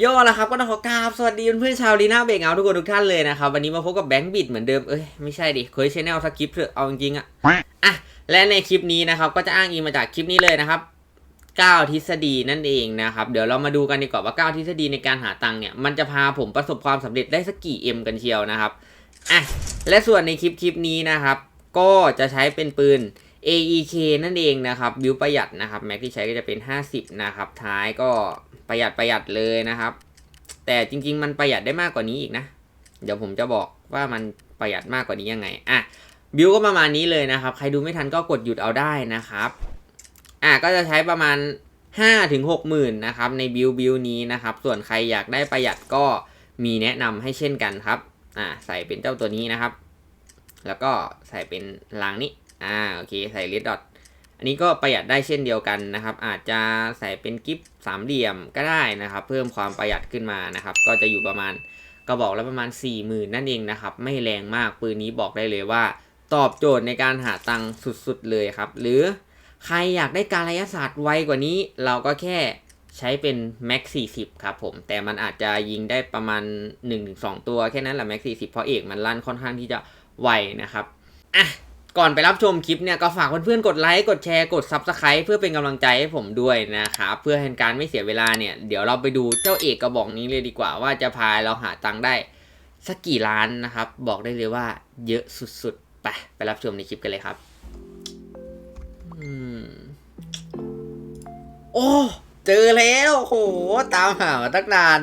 โย่ละครับก็ต้องขอกราบสวัสดีเพื่อนๆชาวลีน่าเบงเอาทุกคนทุกท่านเลยนะครับ วันนี้มาพบกับแบงค์บิดเหมือนเดิม เอ้ย ไม่ใช่ดิเคยชแนลสคริปต์เอะเอาจริงๆอะอะ และในคลิปนี้นะครับ ก็จะอ้างอิงมาจากคลิปนี้เลยนะครับ 9 ทฤษฎีนั่นเองนะครับ เดี๋ยวเรามาดูกันดีกว่าว่า 9 ทฤษฎีในการหาตังค์เนี่ย มันจะพาผมประสบความสำเร็จได้สักกี่เอ็มกันเชียวนะครับอะและส่วนในคลิปคลิปนี้นะครับ ก็จะใช้เป็นปืน AEK นั่นเองนะครับบิวประหยัดนะครับแม็กที่ใช้ก็จะเป็น 50 นะครับ ท้ายก็ประหยัดประหยัดเลยนะครับ แต่จริง ๆ มันประหยัดได้มากกว่านี้อีกนะ เดี๋ยวผมจะบอกว่ามันประหยัดมากกว่านี้ยังไงอะบิวก็ประมาณนี้เลยนะครับ ใครดูไม่ทันก็กดหยุดเอาได้นะครับอะก็จะใช้ประมาณ5ถึง6หมื่นนะครับในบิวบิวนี้นะครับ ส่วนใครอยากได้ประหยัดก็มีแนะนำให้เช่นกันครับอะใส่เป็นเจ้าตัวนี้นะครับ แล้วก็ใส่เป็นรางนี้ อ่าโอเคใส่เลดดอทอันนี้ก็ประหยัดได้เช่นเดียวกันนะครับ อาจจะใส่เป็นกิฟสามเหลี่ยมก็ได้นะครับ เพิ่มความประหยัดขึ้นมานะครับ ก็จะอยู่ประมาณกระบอกละประมาณ 4 0,000 นั่นเองนะครับ ไม่แรงมากปืนนี้บอกได้เลยว่า ตอบโจทย์ในการหาตังค์สุดๆเลยครับ หรือใครอยากได้การระยะศาสตร์ไวกว่านี้ เราก็แค่ใช้เป็น Max 40 ครับผม แต่มันอาจจะยิงได้ประมาณ 1-2 ตัวแค่นั้นแหละ Max 40 เพราะเอกมันลั่นค่อนข้างที่จะไวนะครับอะ ก่อนไปรับชมคลิปเนี่ยก็ฝากเพื่อนๆกดไลค์กดแชร์กด Subscribe เพื่อเป็นกำลังใจให้ผมด้วยนะครับเพื่อให้การไม่เสียเวลาเนี่ยเดี๋ยวเราไปดูเจ้าเอกกระบอกนี้เลยดีกว่า ว่าจะพาเราหาตังค์ได้สักกี่ล้านนะครับ บอกได้เลยว่าเยอะสุดๆ ไปไปรับชมในคลิปกันเลยครับอืมโอ้ เจอแล้วโห ตามหามาตั้งนาน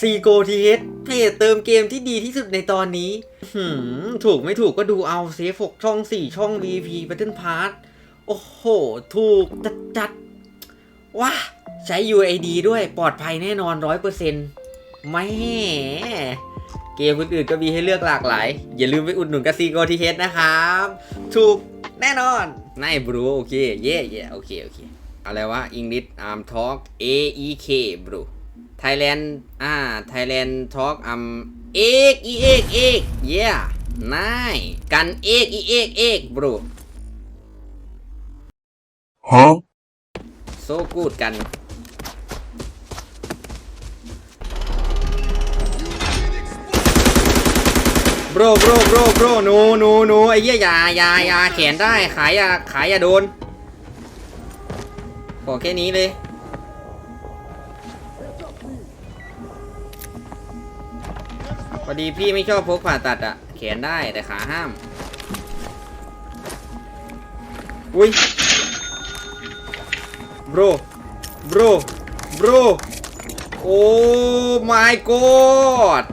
ซีโกทีเอสเพจเติมเกมที่ดีที่สุดในตอนนี้ หืม ถูกไม่ถูกก็ดูเอาเซฟหกช่องสี่ช่อง VP Battle Pass โอ้โห ถูกจัดจัดว้าใช้ UID ด้วยปลอดภัยแน่นอนร้อยเปอร์เซ็นต์ไม่เกมอื่นๆก็มีให้เลือกหลากหลาย อย่าลืมไปอุดหนุนกับซีโกทีเฮดนะครับ ถูกแน่นอนนายบรูโอเค เย่เย่โอเค โอเค อะไรวะ English Arm Talk A E K bro Thailand อ่า Thailand Talk อัมเอกอีเอกเอกเย่นายกันเอกอีเอกเอก bro Huh? โซกูดกันโบรโบรโบรโบรหนูหนูหนูไอ้เหี้ยอยาอยาอยาแขนได้ขายอยาขายอย่าโดนขอแค่นี้เลย พอดีพี่ไม่ชอบพกผ่าตัดอะแขนได้แต่ขาห้าม อุ้ย bro bro bro oh my god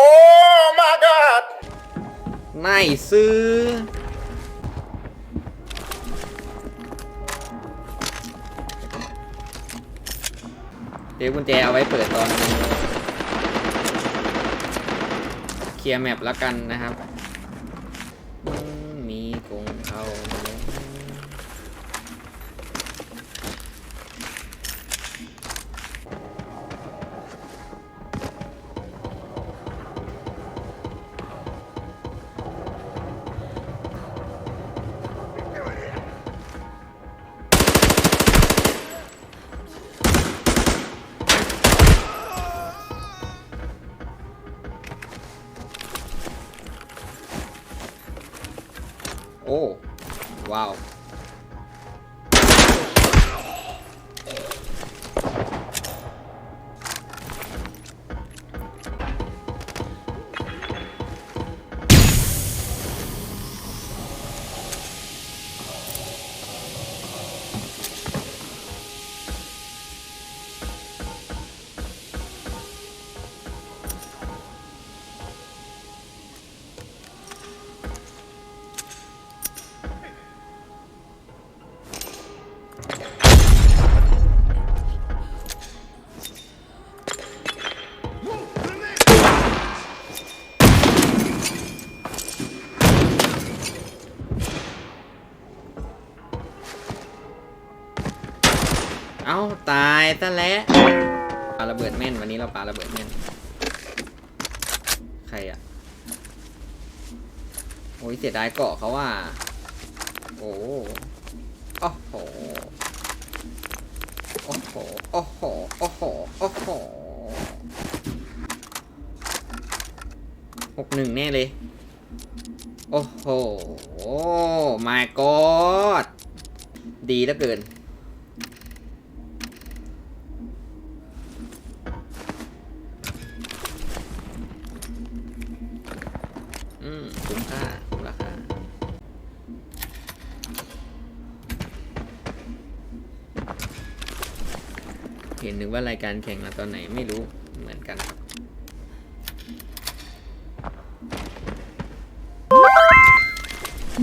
Oh my god! นายซื้อ เดี๋ยวกุญแจเอาไว้เปิดตอน เคลียร์แมปแล้วกันนะครับ มีกงเข้า มา เอาตายซะแล้วปาระเบิดแม่นวันนี้เราปาระเบิดแม่น ใครอะโอ้ยเสียดายเกาะเขาว่า โอ้โหโอ้โหโอ้โหโอ้โหโอ้โหหกหนึ่งแน่เลย โอ้โหมา god ดีเหลือเกิน คุ้มค่าคุ้มราคาเห็นนึกว่ารายการแข่งมาตอนไหนไม่รู้เหมือนกันครับ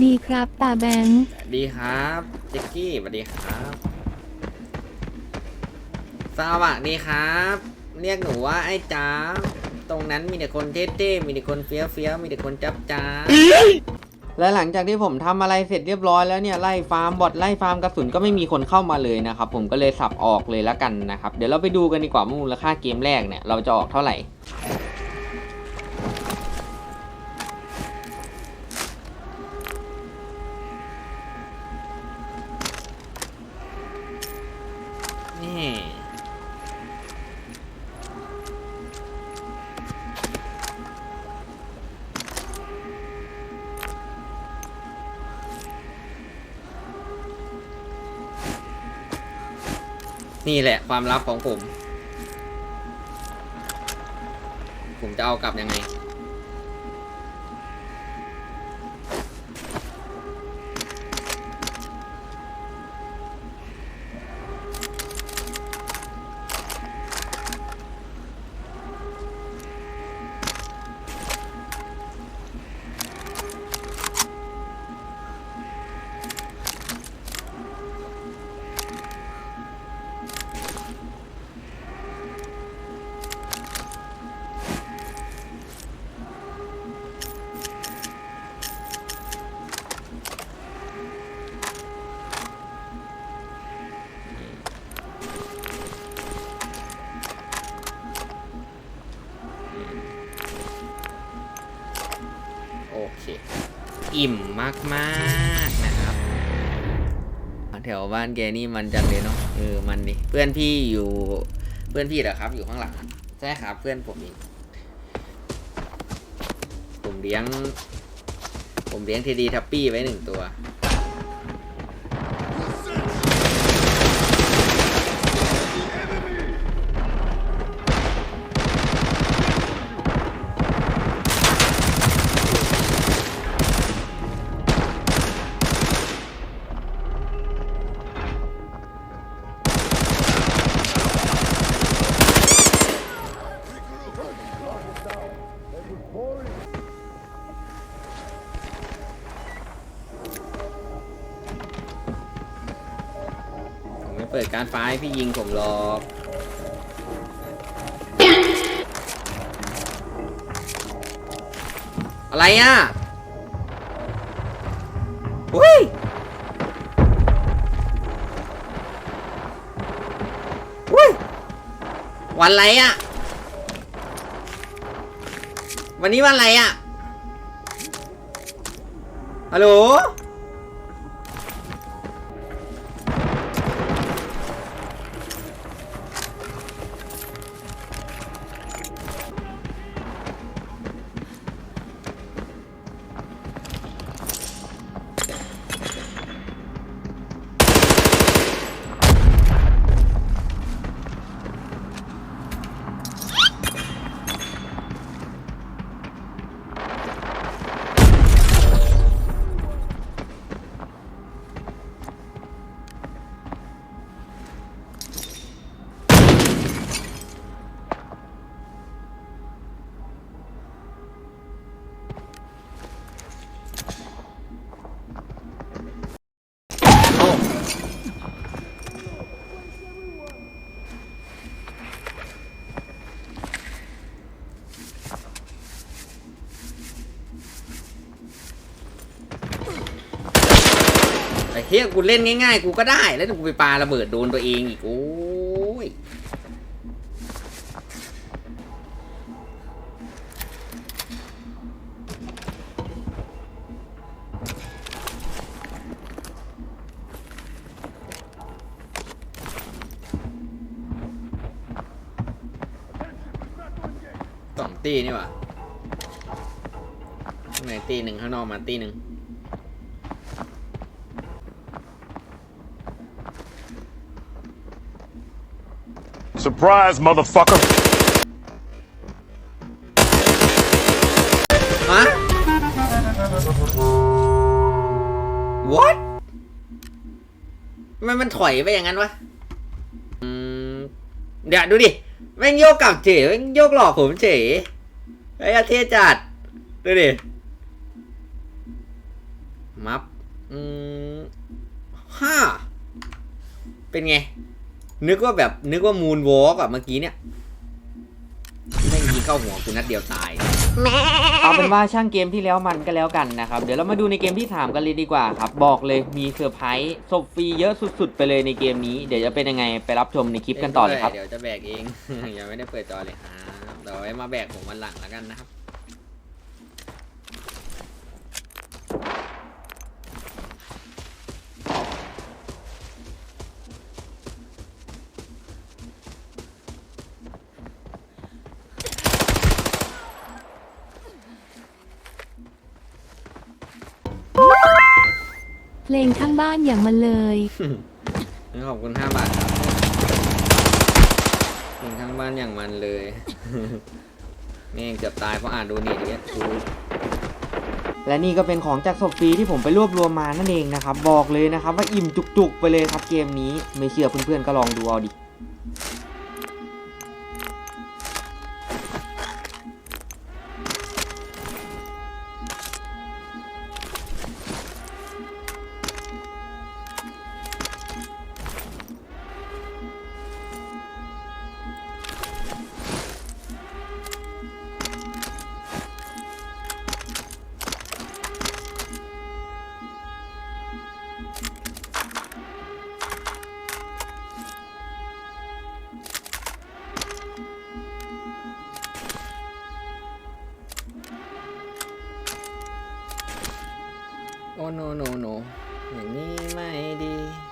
ดีครับตาแบงค์สวัสดีครับเจ๊กกี้สวัสดีครับ สวัสดีครับ เรียกหนูว่าไอ้จ้าบ ตรงนั้นมีแต่คนเท่ๆมีแต่คนเฟี้ยวเฟี้ยวๆมีแต่คนจับจ้าบและหลังจากที่ผมทำอะไรเสร็จเรียบร้อยแล้วเนี่ยไล่ฟาร์มบอทไล่ฟาร์มกระสุนก็ไม่มีคนเข้ามาเลยนะครับผมก็เลยสับออกเลยแล้วกันนะครับเดี๋ยวเราไปดูกันดีกว่าว่ามูลค่าเกมแรกเนี่ยเราจะออกเท่าไหร่ นี่แหละความลับของผม ผมจะเอากลับยังไง อิ่มมากๆนะครับแถวบ้านแกนี่มันจัดเลยเนาะเออมันดิเพื่อนพี่อยู่เพื่อนพี่เหรอครับ อยู่ข้างหลังใช่ครับเพื่อนผมเองผมเลี้ยง ผมเลี้ยงทีดีทัปปี้ไว้หนึ่งตัว การไฟล์พี่ยิงผมหรอกอะไรอะอุ้ยอุ้ยวันอะไรอะ วันนี้วันอะไรอะฮัลโหล ฮียกูเล่นง่ายๆ กูก็ได้ แล้วกูไปปาระเบิดโดนตัวเองอีก โอ้ย สองตีนี่หว่าไหนตีหนึ่งข้างนอกมาตีหนึ่ง Surprise, motherfucker. ฮะ what ทำไมมันถอยไปอย่างนั้นวะอืมเดี๋ยวดูดิแม่งโยกกลับเฉยแม่งโยกหลอกผมเฉยไอ้อาเทจัด ดูดิ มับ อืมห้า เป็นไง นึกว่าแบบนึกว่ามูนวอล์กอะเมื่อกี้เนี่ยแม่งยิงเข้าหัวกูนัดเดียวตาย เอาเป็นว่าช่างเกมที่แล้วมันก็แล้วกันนะครับ เดี๋ยวเรามาดูในเกมที่ 3 กันเลยดีกว่าครับ บอกเลยมีเซอร์ไพรส์ศพฟรีเยอะสุดๆ ไปเลยในเกมนี้ เดี๋ยวจะเป็นยังไงไปรับชมในคลิปกันต่อเลยครับ เดี๋ยวจะแบกเอง ยังไม่ได้เปิดจอเลยครับเดี๋ยวไว้มาแบกผมวันหลังแล้วกันนะครับ ลงข้างบ้านอย่างมันเลย ขอบคุณ5บาทครับกินทั้งบ้านอย่างมันเลย แม่งเกือบตายเพราะอ่านโดเนทเยอะกูและนี่ก็เป็นของจากศพฟรีที่ผมไปรวบรวมมานั่นเองนะครับ บอกเลยนะครับว่าอิ่มจุกๆไปเลยครับเกมนี้ ไม่เชื่อเพื่อนๆก็ลองดูเอาดิ โอ้โนโนโ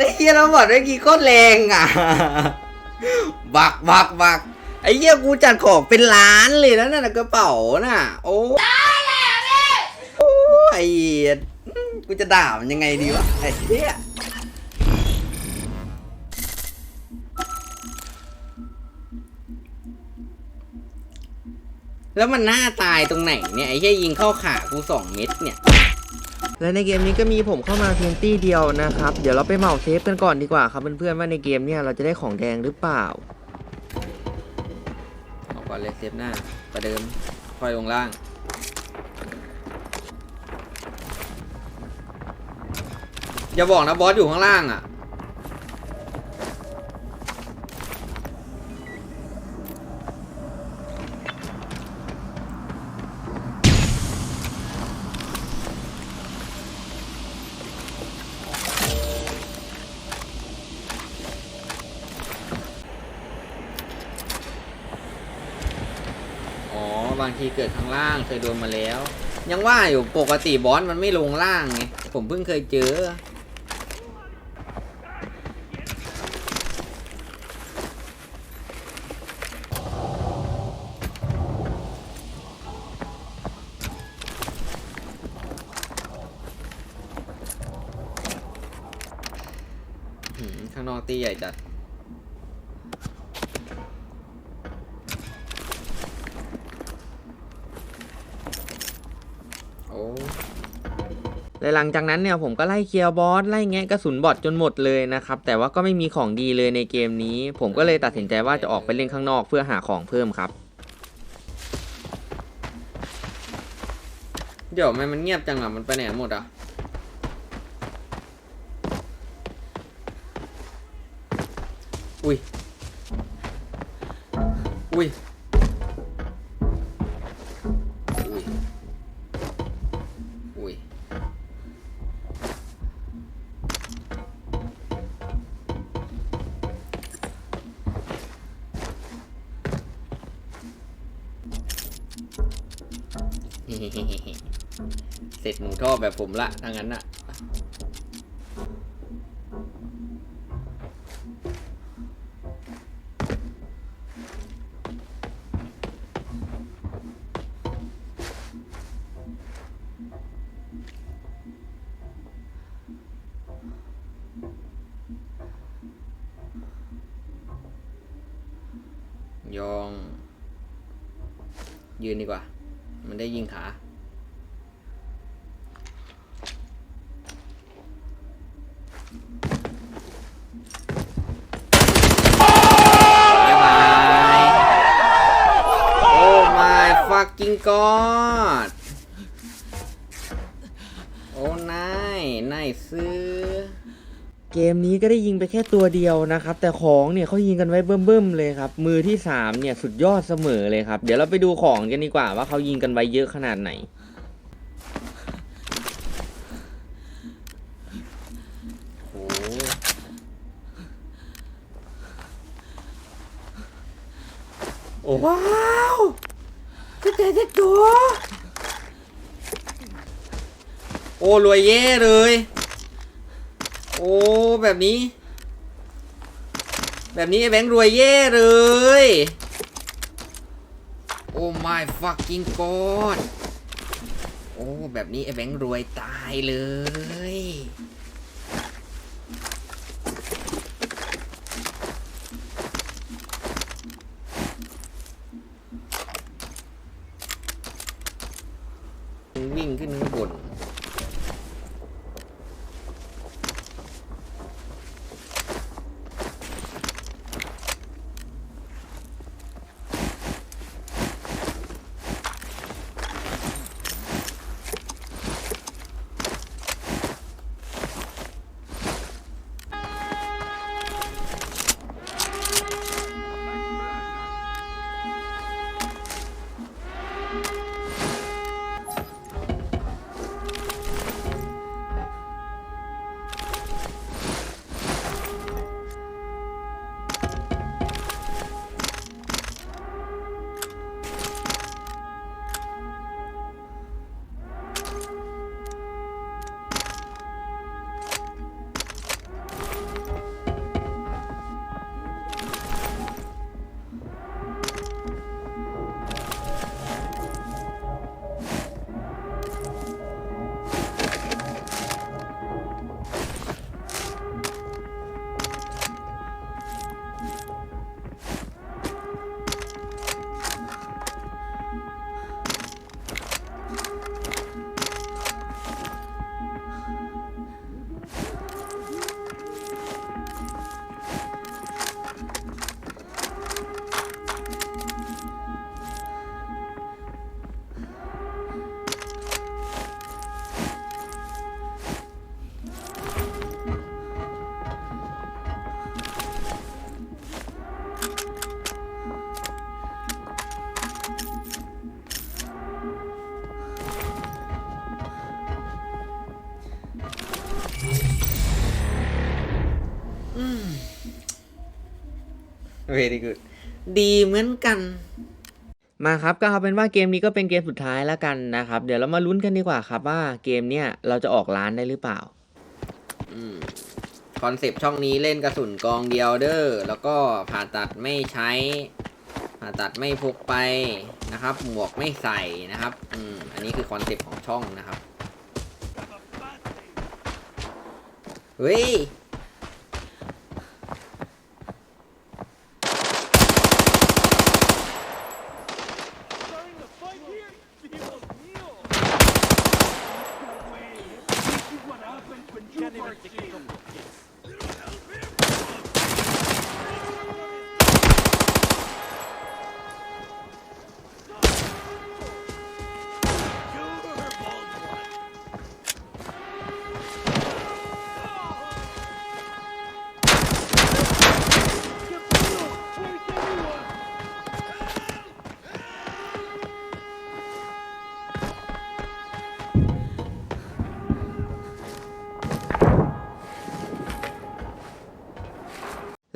เลยเฮียเราบอกเมื่อกี้โคตรแรงอะ บักบักบักไอ้เหี้ยกูจัดของเป็นล้านเลยนะนั่นนะกระเป๋าน่ะ โอ้โอ้ไอ้เหี้ยกูจะด่ามันยังไงดีวะไอ้เหี้ยแล้วมันหน้าตายตรงไหนเนี่ยไอ้เหี้ยยิงเข้าขากูสองเม็ดเนี่ย และในเกมนี้ก็มีผมเข้ามาเพียงตี้เดียวนะครับ เดี๋ยวเราไปเหมาเซฟกันก่อนดีกว่าครับเพื่อนๆว่าในเกมเนี่ยเราจะได้ของแดงหรือเปล่าออกก่อนเลยเซฟหน้าประเดิมค่อยลงล่างอย่าบอกนะบอสอยู่ข้างล่างอะ บางทีเกิดข้างล่างเคยโดนมาแล้ว ยังว่าอยู่ปกติบอสมันไม่ลงล่างไงผมเพิ่งเคยเจออ หือข้างนอกตีใหญ่จัด โอ้ และหลังจากนั้นเนี่ยผมก็ไล่เคลียร์บอสไล่แงะกระสุนบอทจนหมดเลยนะครับแต่ว่าก็ไม่มีของดีเลยในเกมนี้ ผมก็เลยตัดสินใจว่าจะออกไปเล่นข้างนอกเพื่อหาของเพิ่มครับ เดี๋ยวทำไมมันเงียบจังอะมันไปไหนหมดอะอุ้ยอุ้ย เสร็จหมูทอดแบบผมละถ้างั้นน่ะ fucking god โอ้นายนายซื้อ เกมนี้ก็ได้ยิงไปแค่ตัวเดียวนะครับ แต่ของเนี่ยเขายิงกันไว้เบิ่มๆเลยครับ มือที่3เนี่ยสุดยอดเสมอเลยครับ เดี๋ยวเราไปดูของกันดีกว่าว่าเขายิงกันไว้เยอะขนาดไหน โอ้โอ้ว้าว เจ๊เจ๊ตัว โอ้รวยเย่เลย โอ้แบบนี้ แบบนี้ไอ้แบงค์รวยเย่เลย โอ้ my fucking god โอ้แบบนี้ไอ้แบงค์รวยตายเลย very good ดีเหมือนกัน มาครับก็เอาเป็นว่าเกมนี้ก็เป็นเกมสุดท้ายแล้วกันนะครับ เดี๋ยวเรามาลุ้นกันดีกว่าครับว่าเกมเนี้ยเราจะออกร้านได้หรือเปล่าคอนเซปต์ช่องนี้เล่นกระสุนกองเดียวเด้อแล้วก็ผ่าตัดไม่ใช้ ผ่าตัดไม่พกไปนะครับ หมวกไม่ใส่นะครับ อืมอันนี้คือคอนเซปต์ของช่องนะครับ เฮ้ย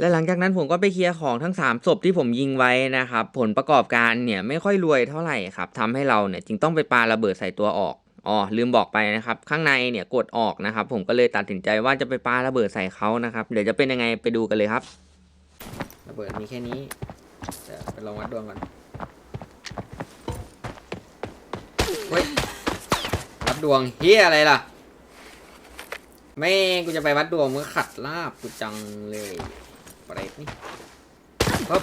และหลังจากนั้นผมก็ไปเคลียร์ของทั้ง 3ศพที่ผมยิงไว้นะครับ ผลประกอบการเนี่ยไม่ค่อยรวยเท่าไหร่ครับทำให้เราเนี่ยจึงต้องไปปาระเบิดใส่ตัวออกอ๋อลืมบอกไปนะครับ ข้างในเนี่ยกดออกนะครับ ผมก็เลยตัดสินใจว่าจะไปปาระเบิดใส่เขานะครับเดี๋ยวจะเป็นยังไงไปดูกันเลยครับ ระเบิดมีแค่นี้เดี๋ยวไปลองวัดดวงก่อนเฮ้ยวัดดวงเฮียอะไรล่ะ ไม่กูจะไปวัดดวงมึงก็ขัดลาบกูจังเลย เปรตนี่ปึ๊บ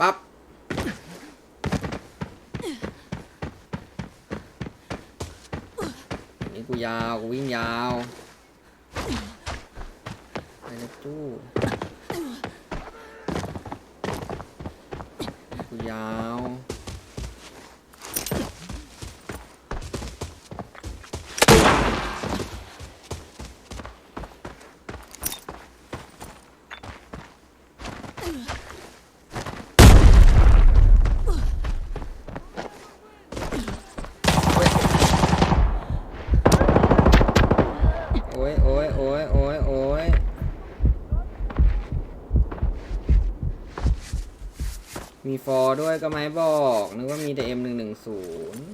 ปั๊บนี่กูยาวกูวิ่งยาวไปเลยจู้ มีฟอร์ด้วยก็ไม่บอก นึกว่ามีแต่เอ็มหนึ่งหนึ่งศูนย์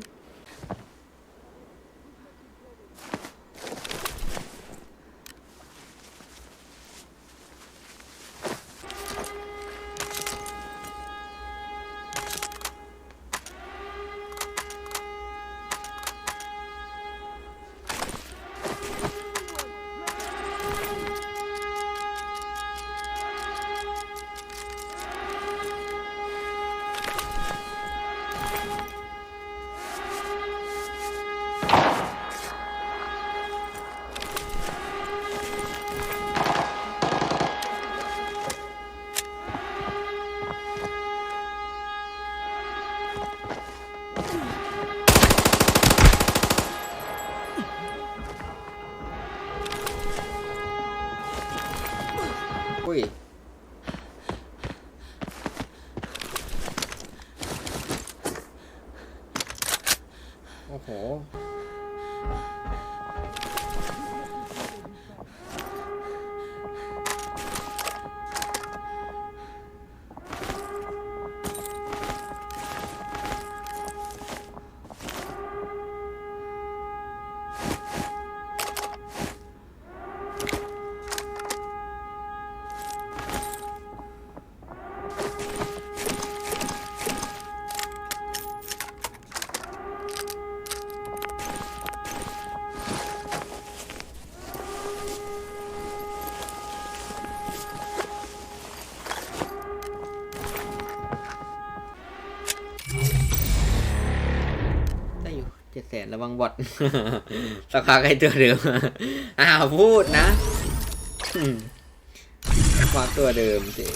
ระวังบอทราคาให้ตัวเดิม อ้าวพูดนะความตัวเดิมสิ